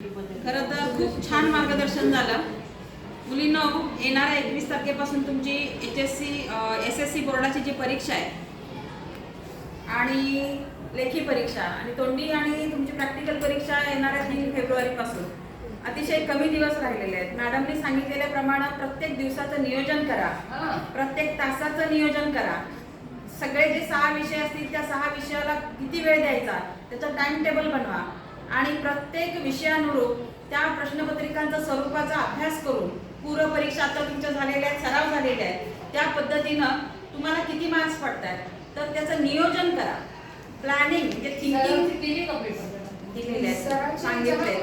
खरं तर खूप छान मार्गदर्शन झालं. मुलींनो येणाऱ्या एकवीस तारखेपासून तुमची H S C S S C बोर्डाची जी परीक्षा आहे आणि लेखी परीक्षा आणि तोंडी आणि तुमची प्रॅक्टिकल परीक्षा येणाऱ्या तीन फेब्रुवारीपासून. अतिशय कमी दिवस राहिलेले आहेत. मॅडमने सांगितलेल्याप्रमाणे प्रत्येक दिवसाचं नियोजन करा. प्रत्येक तासाचं नियोजन करा. सगळे जे सहा विषय असतील त्या सहा विषयाला किती वेळ द्यायचा? त्याचा टाइम टेबल बनवा. आणि प्रत्येक विषयानुरूप त्या प्रश्नपत्रिकांचा स्वरूपाचा अभ्यास करून पूर्व परीक्षा आता तुमच्या झालेल्या आहेत सराव झालेले आहेत त्या पद्धतीनं तुम्हाला किती मार्क्स पडतात तर त्याचं नियोजन करा. प्लॅनिंग म्हणजे थिंकिंग दिलेले आहेत. सांगितले?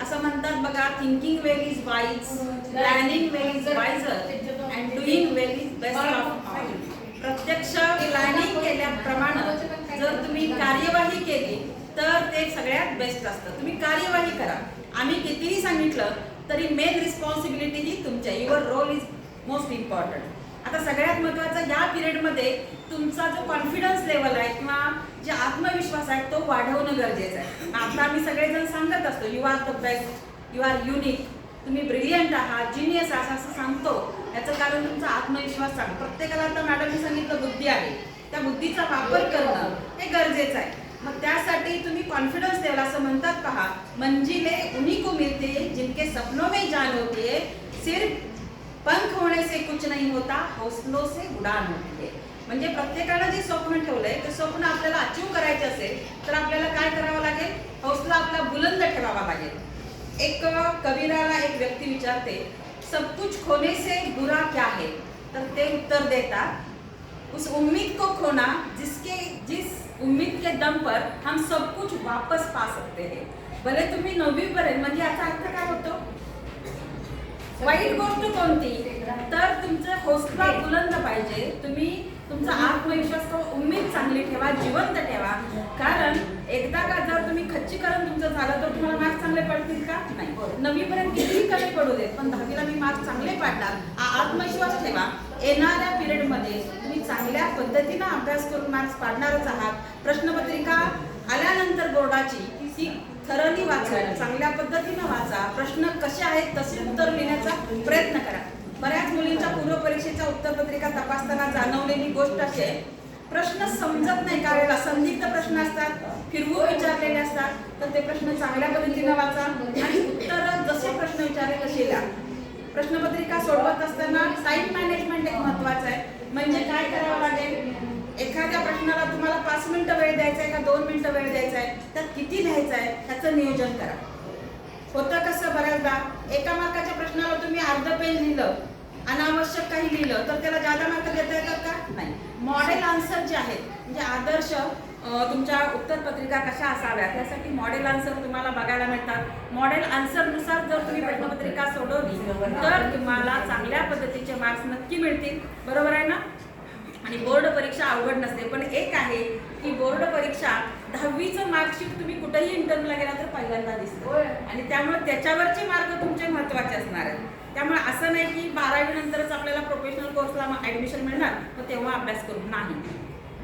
असं म्हणतात बघा thinking well is wise planning well is wiser and doing well is best of प्रत्यक्ष प्लॅनिंग केल्याप्रमाणे जर तुम्ही कार्यवाही केली तर ते सगळ्यात बेस्ट असतं. तुम्ही कार्यवाही करा. आम्ही कितीही सांगितलं तरी मेन रिस्पॉन्सिबिलिटी ही तुमच्या. Your role is most important आता सगळ्यात महत्त्वाचं या पिरियडमध्ये तुमचा जो कॉन्फिडन्स लेवल आहे किंवा जे आत्मविश्वास आहे तो वाढवणं गरजेचं आहे. आता आम्ही सगळेजण सांगत असतो you are the best you are unique तुम्ही ब्रिलियंट आहात जिनियस आहात असं सांगतो. याचं कारण तुमचा आत्मविश्वास सांग प्रत्येकाला आता मॅडमने सांगितलं बुद्धी आहे. त्या बुद्धीचा वापर करणं हे गरजेचं आहे. मग त्यासाठी तुम्ही कॉन्फिडन्स लेवल असं म्हणतात पहा मंजिले म्हणजे उन्हीं को मिलते जिनके सपनों में जान होती है। सिर्फ पंख होने से कुछ नहीं होता हौसलों से उडान होती है। म्हणजे प्रत्येकानं जे स्वप्न ठेवलंय ते स्वप्न आपल्याला अचीव करायचे असेल तर आपल्याला काय करावं लागेल? हौसला आपला बुलंद ठेवावा लागेल. एक कबीराला एक व्यक्ती विचारते सब कुछ खोने से बुरा क्या है? तर ते उत्तर देतात उस उम्मीद को खोना जिसके जिस उम्मीद के दम पर हम सब कुछ वापस पा सकते हैं। भले तुम्ही नववीपर्यंत म्हणजे याचा अर्थ काय होतो? वाईट गोष्ट कोणती? तर तुमचं हौसला बुलंद पाहिजे. तुम्ही तुमचा आत्मविश्वास किंवा उम्मीद चांगली ठेवा जिवंत ठेवा. कारण एकदा का जर तुम्ही खच्चीकरण तुमचं झालं तर तुम्हाला मार्क्स चांगले पडतील का? नाही. नवीपर्यंत कितीही कमी पडू देत पण दहावीला मी मार्क्स चांगले पाडणार. हा आत्मविश्वास ठेवा. येणाऱ्या पिरियडमध्ये चांगल्या पद्धतीनं अभ्यास करून मार्क्स पाडणारच आहात. प्रश्नपत्रिका आल्यानंतर बोर्डाची ती थरली वाचा चांगल्या पद्धतीनं वाचा. प्रश्न कसे आहेत तसे उत्तर लिहिण्याचा प्रयत्न करा. बऱ्याच मुलींच्या पूर्व परीक्षेच्या उत्तरपत्रिका तपासताना जाणवलेली गोष्ट अशी आहे. प्रश्न समजत नाही कारण संदिग्ध प्रश्न असतात फिरवून विचारलेले असतात तर ते प्रश्न चांगल्या पद्धतीनं वाचा आणि उत्तर जसे प्रश्न विचारले तसे लिहा. प्रश्नपत्रिका सोडवत असताना टाईम मॅनेज एक महत्वाचं आहे म्हणजे काय करावं लागेल एखाद्या प्रश्नाला तुम्हाला पाच मिनिटं वेळ द्यायचा आहे का दोन मिनिटं वेळ द्यायचा आहे त्यात किती लिहायचं आहे ह्याचं नियोजन करा. होतं कसं बऱ्याचदा एका मार्काच्या प्रश्नाला तुम्ही अर्ध पेज लिहिलं अनावश्यक काही लिहिलं तर त्याला जादा मार्क देता येतात का? नाही. मॉडेल आन्सर जे आहेत म्हणजे आदर्श तुमच्या उत्तरपत्रिका कशा असाव्या त्यासाठी मॉडेल आन्सर तुम्हाला बघायला मिळतात. मॉडेल आन्सरनुसार जर तुम्ही प्रश्नपत्रिका सोडवली तर तुम्हाला चांगल्या पद्धतीचे मार्क्स नक्की मिळतील. बरोबर आहे ना? आणि बोर्ड परीक्षा अवघड नसते पण एक आहे की बोर्ड परीक्षा दहावीचं मार्कशीट तुम्ही कुठेही इंटरव्ह्यूला गेला तर पहिल्यांदा दिसतो. आणि त्यामुळे त्याच्यावरचे मार्क तुमचे महत्त्वाचे असणार आहेत. त्यामुळे असं नाही की बारावी नंतरच आपल्याला प्रोफेशनल कोर्सला ऍडमिशन मिळणार तर तेव्हा अभ्यास करू. नाही.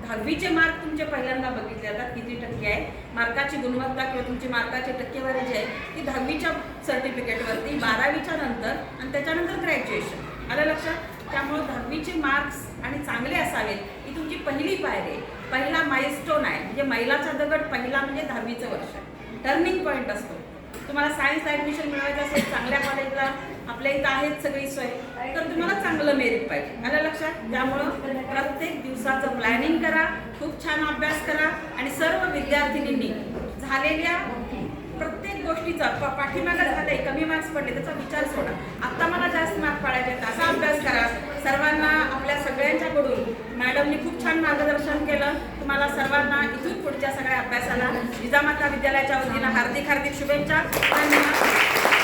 दहावीचे मार्क तुमचे पहिल्यांदा बघितले जातात किती टक्के आहे. मार्काची गुणवत्ता किंवा तुमची मार्काची टक्केवारी जी आहे ती दहावीच्या सर्टिफिकेटवरती बारावीच्या नंतर आणि त्याच्यानंतर ग्रॅज्युएशन आलं लक्षात? त्यामुळं दहावीचे मार्क्स आणि चांगले असावेत ही तुमची पहिली पायरी आहे. पहिला माइलस्टोन आहे. म्हणजे मैलाचा दगड पहिला म्हणजे दहावीचं वर्ष. टर्निंग पॉईंट असतो. तुम्हाला सायन्स ॲडमिशन मिळवायचं असेल चांगल्या कॉलेजला आपल्या इथं आहेत सगळी सोय तर तुम्हाला चांगलं मेरिट पाहिजे. आलं लक्षात त्यामुळं प्रत्येक दिवसाचं प्लॅनिंग करा खूप छान अभ्यास करा आणि सर्व विद्यार्थिनींनी झालेल्या गोष्टीचा पाठीमागा पाठीमागं झालंय कमी मार्क्स पडले त्याचा विचार सोडा. आता मला जास्त मार्क पाडायचे आहेत असा अभ्यास करा. सर्वांना आपल्या सगळ्यांच्याकडून मॅडमनी खूप छान मार्गदर्शन केलं. तुम्हाला सर्वांना इथून पुढच्या सगळ्या अभ्यासाला जिजामाता विद्यालयाच्या वतीनं हार्दिक हार्दिक शुभेच्छा. धन्यवाद.